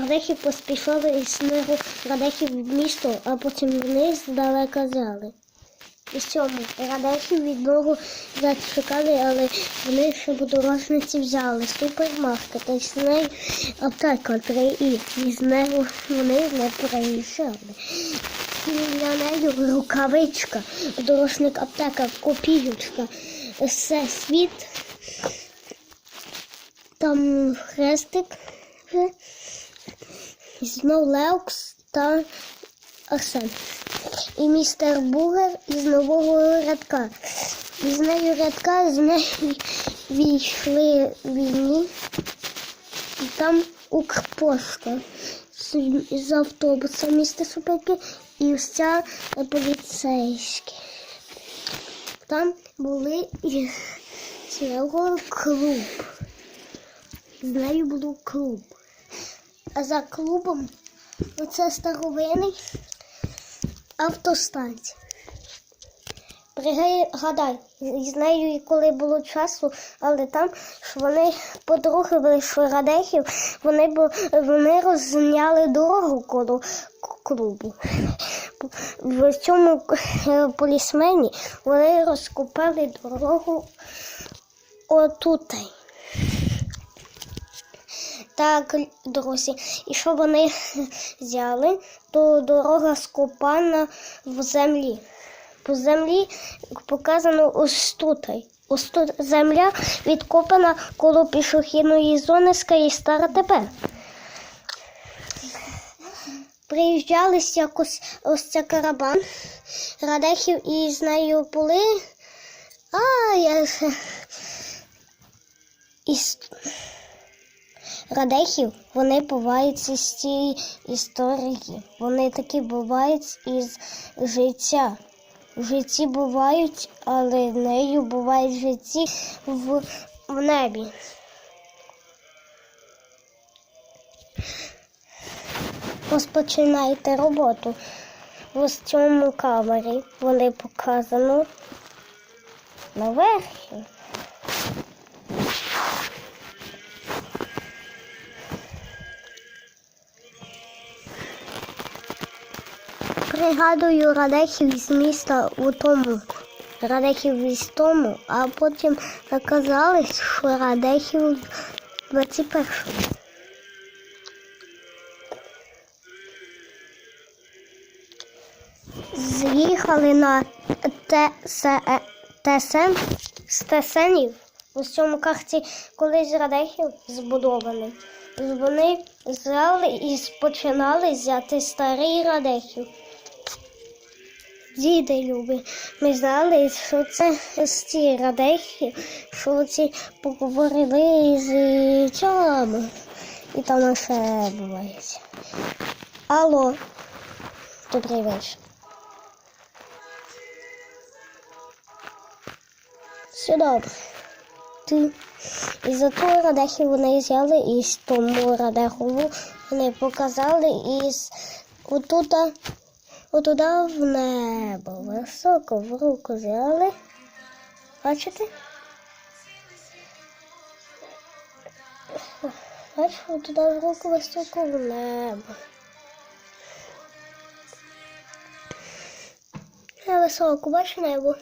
Радехи поспішали із снігу радехів в місто, а потім вниз здалека взяли. І цьому радехи від ногу зачекали, але вони ще подорожниці взяли супермаркет, і з аптека три і, з нею вони не приїжджали. Для неї рукавичка, дорожник аптека, копіючка, все світ, там хрестик, і знов Леокс та Арсен. І містер Бугер із нового рядка. І з нею рядка з нею війшли війні. І там Укрпошта з, автобуса міста Суперки і вся поліцейські. Там були і цілого клуб. З нею був клуб. За клубом оце старовинний автостанція. Пригадай, з нею коли було часу, але там що вони подруги вийшли радехів, вони, вони розняли дорогу коло клубу. В цьому е, полісмені вони розкопали дорогу отутай. Так, друзі, і що вони взяли, то дорога скопана в землі. По землі показано ось тут. Ось тут земля відкопана коло пішохідної зони з Київстара тепер. Приїжджали якось ось ця карабан Радехів і з нею були. А, я ще. Радехів вони бувають із цієї історії. Вони такі бувають із життя. В житті бувають, але нею бувають в житті в, в небі. Розпочинайте роботу. В цьому камері вони показано наверхі. Пригадую радехів з міста у тому. Радехів із тому, а потім оказалось, що радехів 21. З'їхали на ТСЕ ТСН з Тесенів. У цьому карті колись радехів збудований. Вони взяли і починали взяти старий радехів. Діди любі, ми знали, що це з ці радехи, що ці поговорили з чолами. І там ще буває. Алло, добрий вечір. Все добре. Ти. І за ту радехи вони взяли і тому радехову вони показали і з отуда, в небо. Високо в руку взяли. Бачите? Бачите, отуда в руку високо в небо. Я високо, бачу небо?